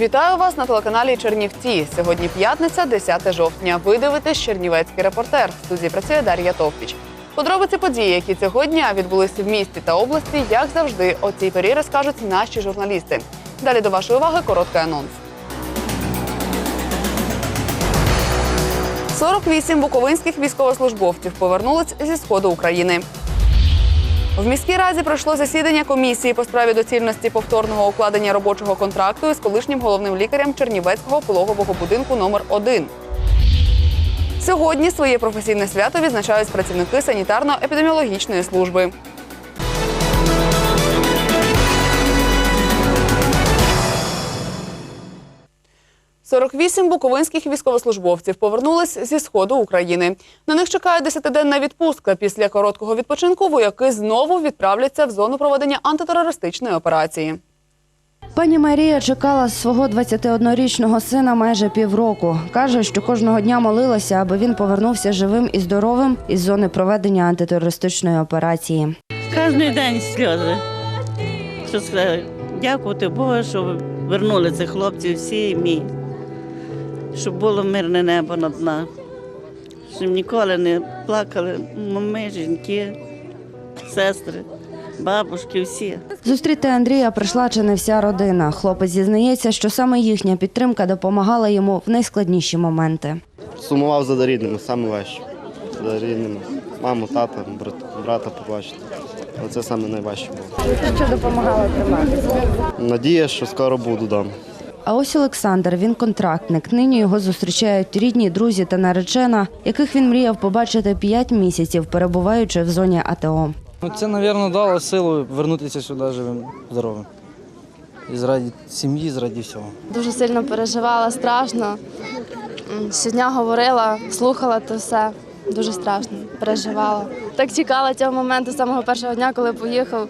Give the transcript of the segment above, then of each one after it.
Вітаю вас на телеканалі Чернівці. Сьогодні п'ятниця, 10 жовтня. Ви дивитесь Чернівецький репортер. В студії працює Дар'я Товпіч. Подробиці події, які цього дня відбулися в місті та області, як завжди, о цій порі розкажуть наші журналісти. Далі до вашої уваги короткий анонс. 48 буковинських військовослужбовців повернулись зі сходу України. В міській раді пройшло засідання комісії по справі доцільності повторного укладення робочого контракту із колишнім головним лікарем Чернівецького пологового будинку номер 1 Сьогодні своє професійне свято відзначають працівники санітарно-епідеміологічної служби. – 48 буковинських військовослужбовців повернулись зі сходу України. На них чекає десятиденна відпустка. Після короткого відпочинку вояки знову відправляться в зону проведення антитерористичної операції. Пані Марія чекала свого 21-річного сина майже півроку. Каже, що кожного дня молилася, аби він повернувся живим і здоровим із зони проведення антитерористичної операції. Кожен день сльози. Що сказати, дякувати Богу, що вернули цих хлопців всі мій. Щоб було мирне небо над нами. Щоб ніколи не плакали мами, жінки, сестри, бабушки, всі. Зустріти Андрія прийшла чи не вся родина. Хлопець зізнається, що саме їхня підтримка допомагала йому в найскладніші моменти. Сумував за рідними, саме важче. За рідними. Маму, тата, брат, брата побачити. Оце саме найважче було. Що допомагало триматися? Надія, що скоро буду вдома. А ось Олександр, він контрактник. Нині його зустрічають рідні, друзі та наречена, яких він мріяв побачити 5 місяців, перебуваючи в зоні АТО. Ну, це, мабуть, дало силу вернутися сюди живим, здоровим. І заради сім'ї, заради всього. Дуже сильно переживала, страшно. Щодня говорила, слухала то все. Дуже страшно, переживала. Так чекала цього моменту з самого першого дня, коли поїхав.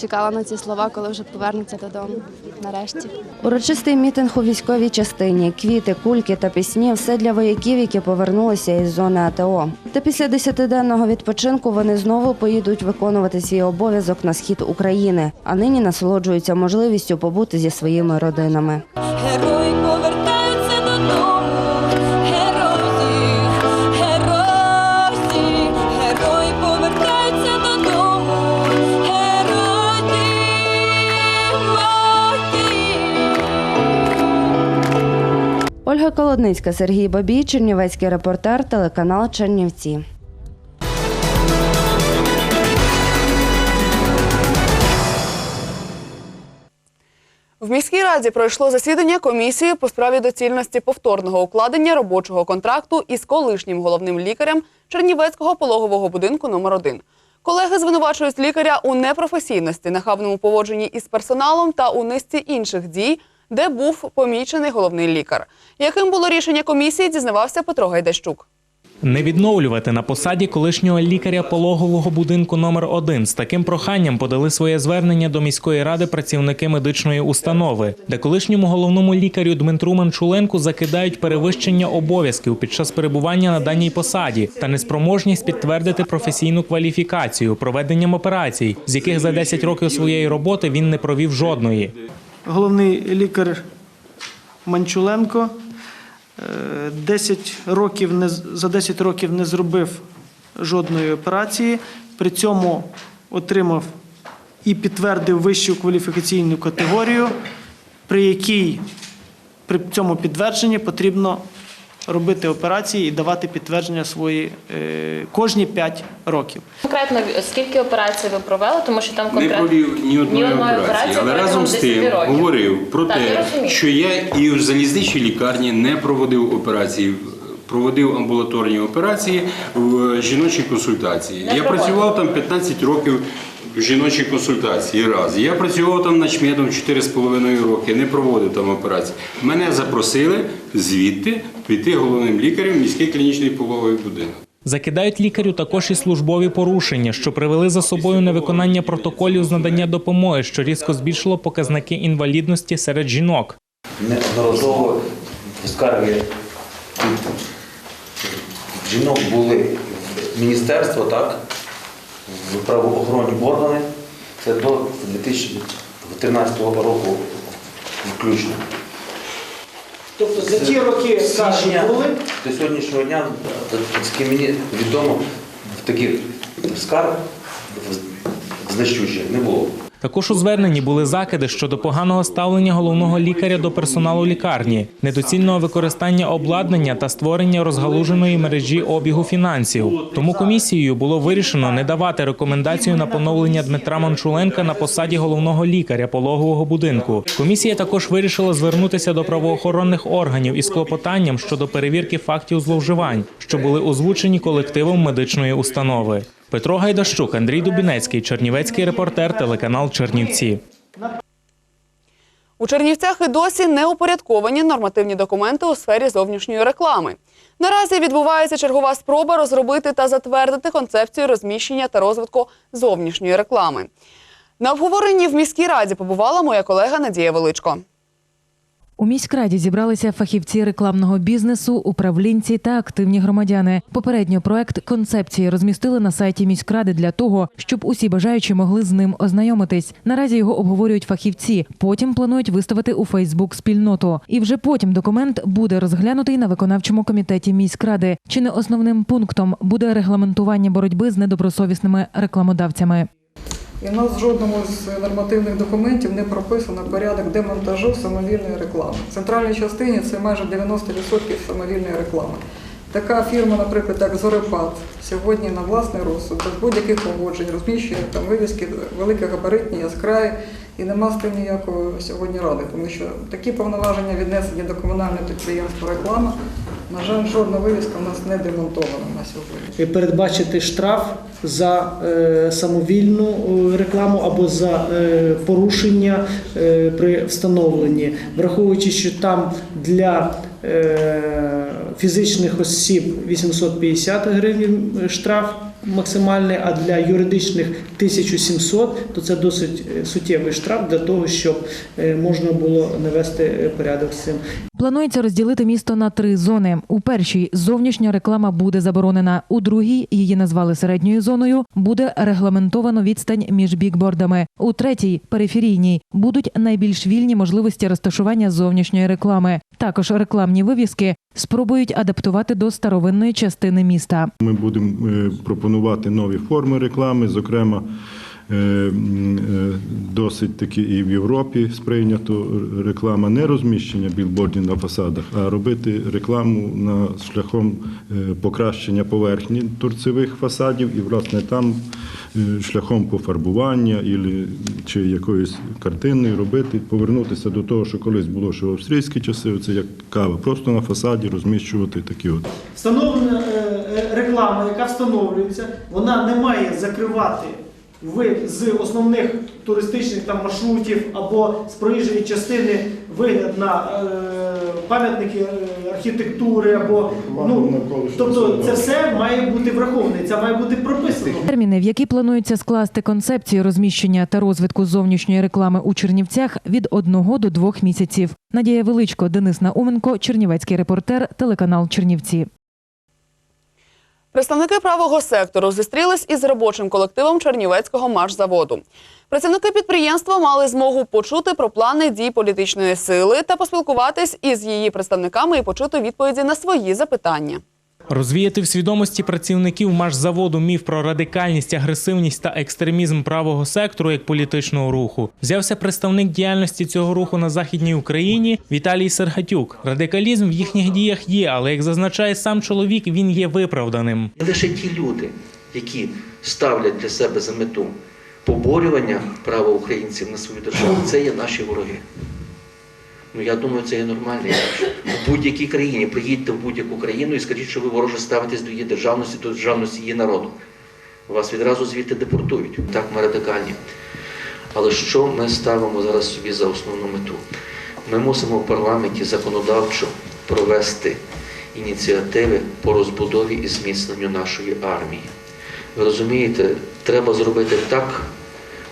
Чекала на ці слова, коли вже повернеться додому. Нарешті. Урочистий мітинг у військовій частині, квіти, кульки та пісні все для вояків, які повернулися із зони АТО. Та після десятиденного відпочинку вони знову поїдуть виконувати свій обов'язок на схід України, а нині насолоджуються можливістю побути зі своїми родинами. Герої Ольга Колодницька, Сергій Бабій, Чернівецький репортер, телеканал Чернівці. В міській раді пройшло засідання комісії по справі доцільності повторного укладення робочого контракту із колишнім головним лікарем Чернівецького пологового будинку номер 1 Колеги звинувачують лікаря у непрофесійності, нахабному поводженні із персоналом та у низці інших дій, де був помічений головний лікар. Яким було рішення комісії, дізнавався Петро Гайдащук. Не відновлювати на посаді колишнього лікаря пологового будинку номер 1 з таким проханням подали своє звернення до міської ради працівники медичної установи, де колишньому головному лікарю Дмитру Манчуленку закидають перевищення обов'язків під час перебування на даній посаді та неспроможність підтвердити професійну кваліфікацію проведенням операцій, з яких за 10 років своєї роботи він не провів жодної. Головний лікар Манчуленко е, 10 років не, за 10 років не зробив жодної операції, при цьому отримав і підтвердив вищу кваліфікаційну категорію, при якій при цьому підтвердженні потрібно робити операції і давати підтвердження свої е, кожні 5 років. Конкретно скільки операцій ви провели, тому що там Не провів ні одної операції, але разом з тим років. говорив про Так, те, розумію. що я і в залізничній лікарні не проводив операції. Проводив амбулаторні операції в жіночій консультації. Не я проводив. працював там 15 років в жіночій консультації. Раз. Я працював там начмедом 4,5 роки, не проводив там операції. Мене запросили звідти піти головним лікарем міський клінічний пологовий будинок. Закидають лікарю також і службові порушення, що привели за собою невиконання протоколів з надання допомоги, що різко збільшило показники інвалідності серед жінок. неодноразово скарги жінок були в міністерство, так, правоохоронні органи. Це до 2013 року включно. Тобто за ті роки Січня були. до сьогоднішнього дня, наскільки мені відомо, в таких скарг в- значущих не було. Також у зверненні були закиди щодо поганого ставлення головного лікаря до персоналу лікарні, недоцільного використання обладнання та створення розгалуженої мережі обігу фінансів. Тому комісією було вирішено не давати рекомендацію на поновлення Дмитра Манчуленка на посаді головного лікаря пологового будинку. Комісія також вирішила звернутися до правоохоронних органів із клопотанням щодо перевірки фактів зловживань, що були озвучені колективом медичної установи. Петро Гайдащук, Андрій Дубінецький, Чернівецький репортер, телеканал Чернівці. У Чернівцях і досі не упорядковані нормативні документи у сфері зовнішньої реклами. Наразі відбувається чергова спроба розробити та затвердити концепцію розміщення та розвитку зовнішньої реклами. На обговоренні в міській раді побувала моя колега Надія Величко. У міськраді зібралися фахівці рекламного бізнесу, управлінці та активні громадяни. Попередньо проект концепції розмістили на сайті міськради для того, щоб усі бажаючі могли з ним ознайомитись. Наразі його обговорюють фахівці. Потім планують виставити у Фейсбук спільноту. І вже потім документ буде розглянутий на виконавчому комітеті міськради. Чи не основним пунктом буде регламентування боротьби з недобросовісними рекламодавцями. І в нас в жодному з нормативних документів не прописано порядок демонтажу самовільної реклами. В центральній частині це майже 90% самовільної реклами. Така фірма, наприклад, як Зорепад, сьогодні на власний розсуд, без будь-яких погоджень, розміщує там вивіски великогабаритні, яскраві, і нема з тим ніякої сьогодні ради, тому що такі повноваження віднесені до комунального підприємства реклама. На жаль, жодна вивіска у нас не демонтована на сьогодні. Передбачити штраф за е, самовільну е, рекламу або за е, порушення е, при встановленні, враховуючи, що там для е, фізичних осіб 850 гривень штраф максимальний, а для юридичних 1700, то це досить е, суттєвий штраф для того, щоб е, можна було навести е, порядок з цим. Планується розділити місто на три зони. У першій зовнішня реклама буде заборонена. У другій її назвали середньою зоною. Буде регламентовано відстань між бікбордами. У третій периферійній будуть найбільш вільні можливості розташування зовнішньої реклами. Також рекламні вивіски спробують адаптувати до старовинної частини міста. Ми будемо е, пропонувати нові форми реклами, зокрема. е, е, Досить таки і в Європі сприйнято реклама не розміщення білбордів на фасадах, а робити рекламу на шляхом покращення поверхні торцевих фасадів і, власне, там шляхом пофарбування чи якоїсь картинної робити, повернутися до того, що колись було ще в австрійські часи, це як кава, просто на фасаді розміщувати такі от. Встановлена е, е, реклама, яка встановлюється, вона не має закривати вид з основних туристичних там маршрутів або з проїжджої частини вигляд на е, пам'ятники е, архітектури або ну тобто це все має бути враховане, це має бути прописано. Терміни, в які планується скласти концепцію розміщення та розвитку зовнішньої реклами у Чернівцях від одного до двох місяців. Надія Величко, Денис Науменко, Чернівецький репортер, телеканал Чернівці. Представники правого сектору зустрілись із робочим колективом Чернівецького машзаводу. Працівники підприємства мали змогу почути про плани дій політичної сили та поспілкуватись із її представниками і почути відповіді на свої запитання. Розвіяти в свідомості працівників машзаводу міф про радикальність, агресивність та екстремізм правого сектору як політичного руху взявся представник діяльності цього руху на західній Україні Віталій Сергатюк. Радикалізм в їхніх діях є, але як зазначає сам чоловік, він є виправданим. Лише ті люди, які ставлять для себе за мету поборювання права українців на свою державу, це є наші вороги. Ну я думаю, це є нормально. В будь-якій країні приїдьте в будь-яку країну і скажіть, що ви вороже ставитесь до її державності, до державності її народу. Вас відразу звідти депортують. Так, ми радикальні. Але що ми ставимо зараз собі за основну мету? Ми мусимо в парламенті законодавчо провести ініціативи по розбудові і зміцненню нашої армії. Ви розумієте, треба зробити так,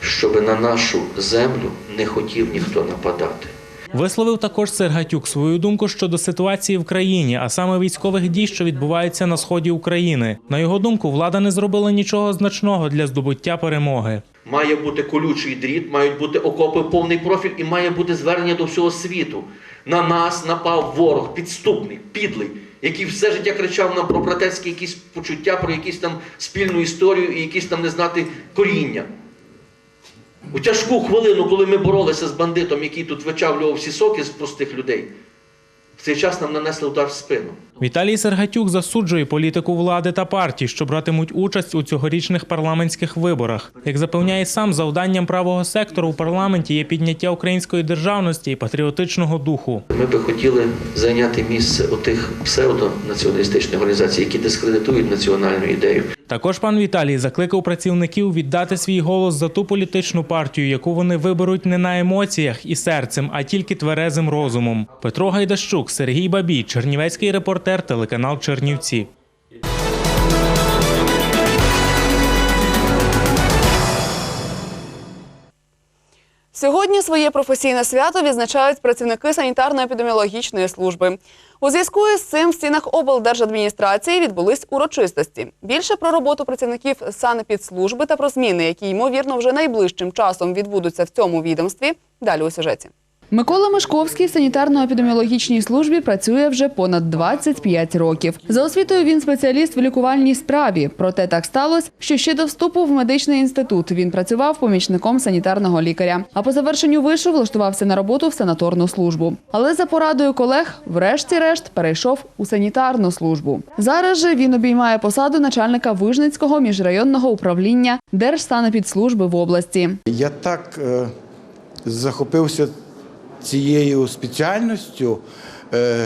щоб на нашу землю не хотів ніхто нападати. Висловив також Сергатюк свою думку щодо ситуації в країні, а саме військових дій, що відбуваються на сході України. На його думку, влада не зробила нічого значного для здобуття перемоги. Має бути колючий дріт, мають бути окопи повний профіль і має бути звернення до всього світу. На нас напав ворог, підступний, підлий, який все життя кричав нам про братерські якісь почуття, про якісь там спільну історію і якісь там не знати коріння. У тяжку хвилину, коли ми боролися з бандитом, який тут вичавлював всі соки з простих людей, в цей час нам нанесли удар в спину. Віталій Сергатюк засуджує політику влади та партій, що братимуть участь у цьогорічних парламентських виборах. Як запевняє сам, завданням правого сектору у парламенті є підняття української державності і патріотичного духу. Ми би хотіли зайняти місце отих псевдонаціоналістичних організацій, які дискредитують національну ідею. Також пан Віталій закликав працівників віддати свій голос за ту політичну партію, яку вони виберуть не на емоціях і серцем, а тільки тверезим розумом. Петро Гайдащук, Сергій Бабій, Чернівецький репортер, телеканал Чернівці. Сьогодні своє професійне свято відзначають працівники санітарно-епідеміологічної служби. У зв'язку з цим в стінах облдержадміністрації відбулись урочистості. Більше про роботу працівників санепідслужби та про зміни, які ймовірно вже найближчим часом відбудуться в цьому відомстві. Далі у сюжеті. Микола Мишковський в санітарно-епідеміологічній службі працює вже понад 25 років. За освітою він спеціаліст в лікувальній справі. Проте так сталося, що ще до вступу в медичний інститут він працював помічником санітарного лікаря. А по завершенню вишу влаштувався на роботу в санаторну службу. Але за порадою колег, врешті-решт, перейшов у санітарну службу. Зараз же він обіймає посаду начальника Вижницького міжрайонного управління Держсанепідслужби в області. Я так е, захопився цією спеціальністю,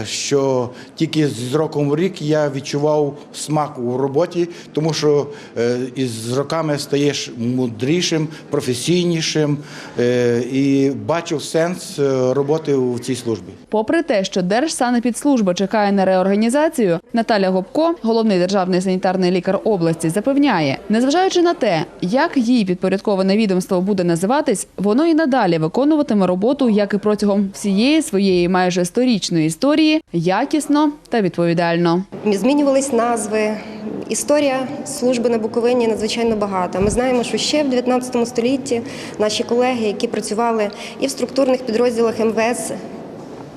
що тільки з роком в рік я відчував смак у роботі, тому що е, із роками стаєш мудрішим, професійнішим е, і бачив сенс е, роботи у цій службі. Попри те, що Держсанепідслужба чекає на реорганізацію, Наталя Гопко, головний державний санітарний лікар області, запевняє, незважаючи на те, як їй підпорядковане відомство буде називатись, воно і надалі виконуватиме роботу, як і протягом всієї своєї майже сторічної історії, якісно та відповідально. Змінювались назви. Історія служби на Буковині надзвичайно багата. Ми знаємо, що ще в 19 столітті наші колеги, які працювали і в структурних підрозділах МВС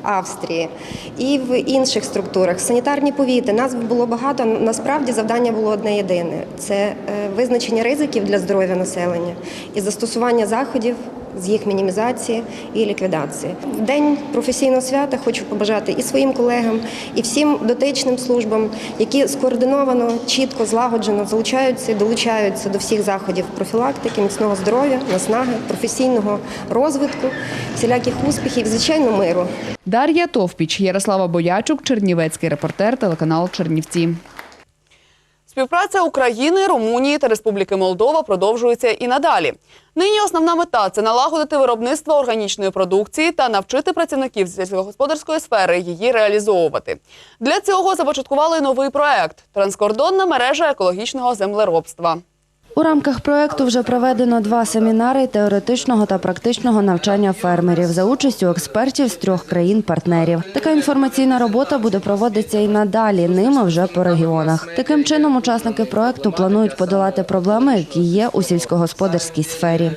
Австрії, і в інших структурах, санітарні повіти, назв було багато. Насправді завдання було одне єдине: це е, визначення ризиків для здоров'я населення і застосування заходів з їх мінімізації і ліквідації. В день професійного свята хочу побажати і своїм колегам, і всім дотичним службам, які скоординовано, чітко, злагоджено залучаються і долучаються до всіх заходів профілактики, міцного здоров'я, наснаги, професійного розвитку, всіляких успіхів, звичайно, миру. Дар'я Товпіч, Ярослава Боячук, Чернівецький репортер, телеканал Чернівці. Співпраця України, Румунії та Республіки Молдова продовжується і надалі. Нині основна мета це налагодити виробництво органічної продукції та навчити працівників сільськогосподарської сфери її реалізовувати. Для цього започаткували новий проект транскордонна мережа екологічного землеробства. У рамках проекту вже проведено два семінари теоретичного та практичного навчання фермерів за участю експертів з трьох країн-партнерів. Така інформаційна робота буде проводитися і надалі. Ними вже по регіонах. Таким чином, учасники проекту планують подолати проблеми, які є у сільськогосподарській сфері.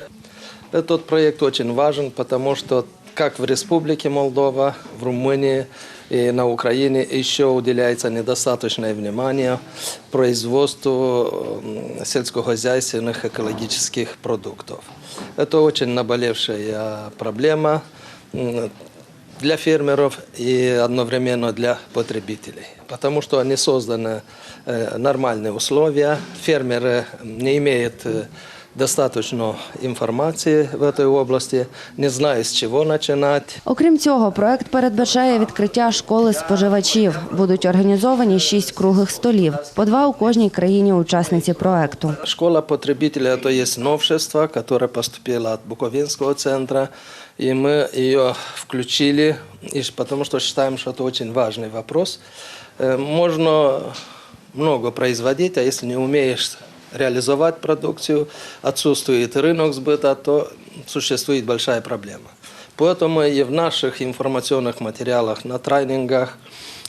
Этот проект очень важен, потому что как в Республике Молдова, в Румынии и на Украине еще уделяется недостаточное внимание производству м, сельскохозяйственных экологических продуктов. Это очень наболевшая проблема м, для фермеров и одновременно для потребителей, потому что они созданы э, нормальные условия, фермеры не имеют э, достаточно информации в этой области, не знаю, с чего начинать. Окрім цього, проект передбачає відкриття школи споживачів. Будуть організовані шість круглих столів, по два у кожній країні-учасниці проекту. Школа потребителя – это есть новшество, которое поступило от Буковинского центра, и мы ее включили, и ш- потому что считаем, что это очень важный вопрос. Э, Можно много производить, а если не умеешь реализовать продукцию, отсутствует рынок сбыта, то существует большая проблема. Поэтому и в наших информационных материалах, на тренингах,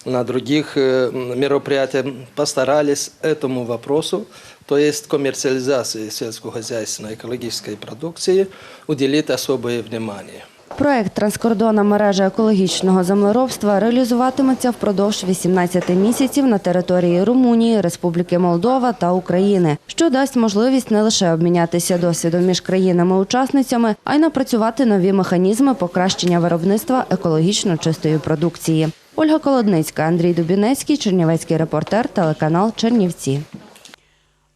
на других э, м, мероприятиях постарались этому вопросу, то есть коммерциализации сельскохозяйственной экологической продукции, уделить особое внимание. Проект транскордонна мережа екологічного землеробства реалізуватиметься впродовж 18 місяців на території Румунії, Республіки Молдова та України, що дасть можливість не лише обмінятися досвідом між країнами-учасницями, а й напрацювати нові механізми покращення виробництва екологічно чистої продукції. Ольга Колодницька, Андрій Дубінецький, Чернівецький репортер, телеканал Чернівці.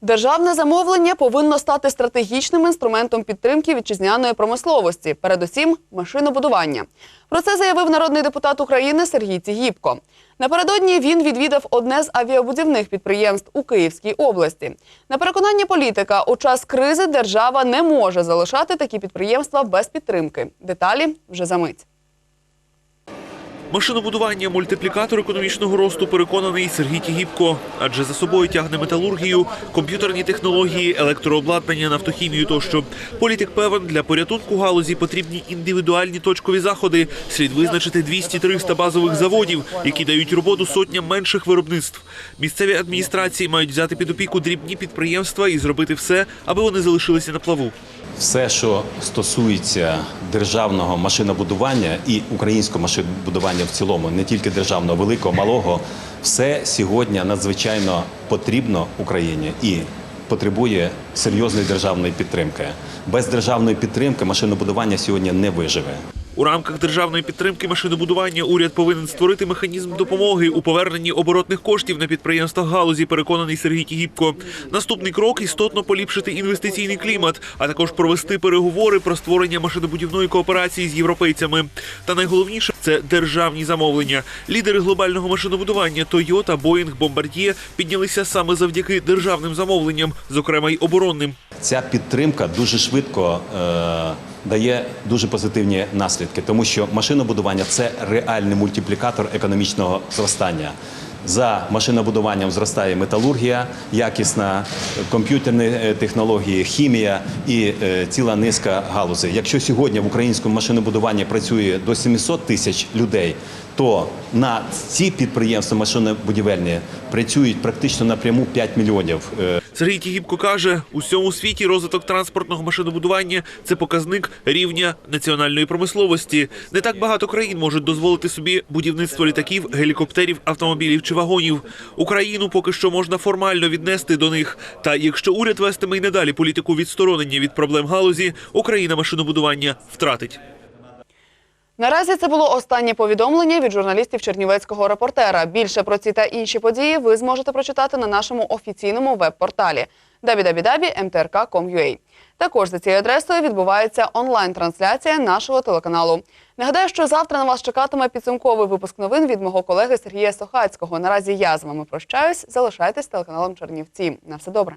Державне замовлення повинно стати стратегічним інструментом підтримки вітчизняної промисловості, передусім машинобудування. Про це заявив народний депутат України Сергій Цігіпко. Напередодні він відвідав одне з авіабудівних підприємств у Київській області. На переконання політика, у час кризи держава не може залишати такі підприємства без підтримки. Деталі вже за мить. Машинобудування мультиплікатор економічного росту переконаний Сергій Тігіпко, адже за собою тягне металургію, комп'ютерні технології, електрообладнання, нафтохімію тощо. Політик певен, для порятунку галузі потрібні індивідуальні точкові заходи. Слід визначити 200-300 базових заводів, які дають роботу сотням менших виробництв. Місцеві адміністрації мають взяти під опіку дрібні підприємства і зробити все, аби вони залишилися на плаву. Все, що стосується державного машинобудування і українського машинобудування в цілому, не тільки державного, великого, малого, все сьогодні надзвичайно потрібно Україні і потребує серйозної державної підтримки. Без державної підтримки машинобудування сьогодні не виживе. У рамках державної підтримки машинобудування уряд повинен створити механізм допомоги у поверненні оборотних коштів на підприємствах галузі, переконаний Сергій Тігіпко. Наступний крок істотно поліпшити інвестиційний клімат, а також провести переговори про створення машинобудівної кооперації з європейцями. Та найголовніше це державні замовлення. Лідери глобального машинобудування Toyota, Boeing, Bombardier піднялися саме завдяки державним замовленням, зокрема й оборонним. Ця підтримка дуже швидко е, дає дуже позитивні наслідки, тому що машинобудування це реальний мультиплікатор економічного зростання. За машинобудуванням зростає металургія, якісна комп'ютерні е, технології, хімія і е, ціла низка галузей. Якщо сьогодні в українському машинобудуванні працює до 700 тисяч людей, то на ці підприємства машинобудівельні працюють практично напряму 5 мільйонів е, Сергій Тігіпко каже, у всьому світі розвиток транспортного машинобудування це показник рівня національної промисловості. Не так багато країн можуть дозволити собі будівництво літаків, гелікоптерів, автомобілів чи вагонів. Україну поки що можна формально віднести до них. Та якщо уряд вестиме й надалі політику відсторонення від проблем галузі, Україна машинобудування втратить. Наразі це було останнє повідомлення від журналістів Чернівецького репортера. Більше про ці та інші події ви зможете прочитати на нашому офіційному веб-порталі www.mtrk.com.ua. Також за цією адресою відбувається онлайн-трансляція нашого телеканалу. Нагадаю, що завтра на вас чекатиме підсумковий випуск новин від мого колеги Сергія Сохацького. Наразі я з вами прощаюсь. Залишайтесь телеканалом Чернівці. На все добре.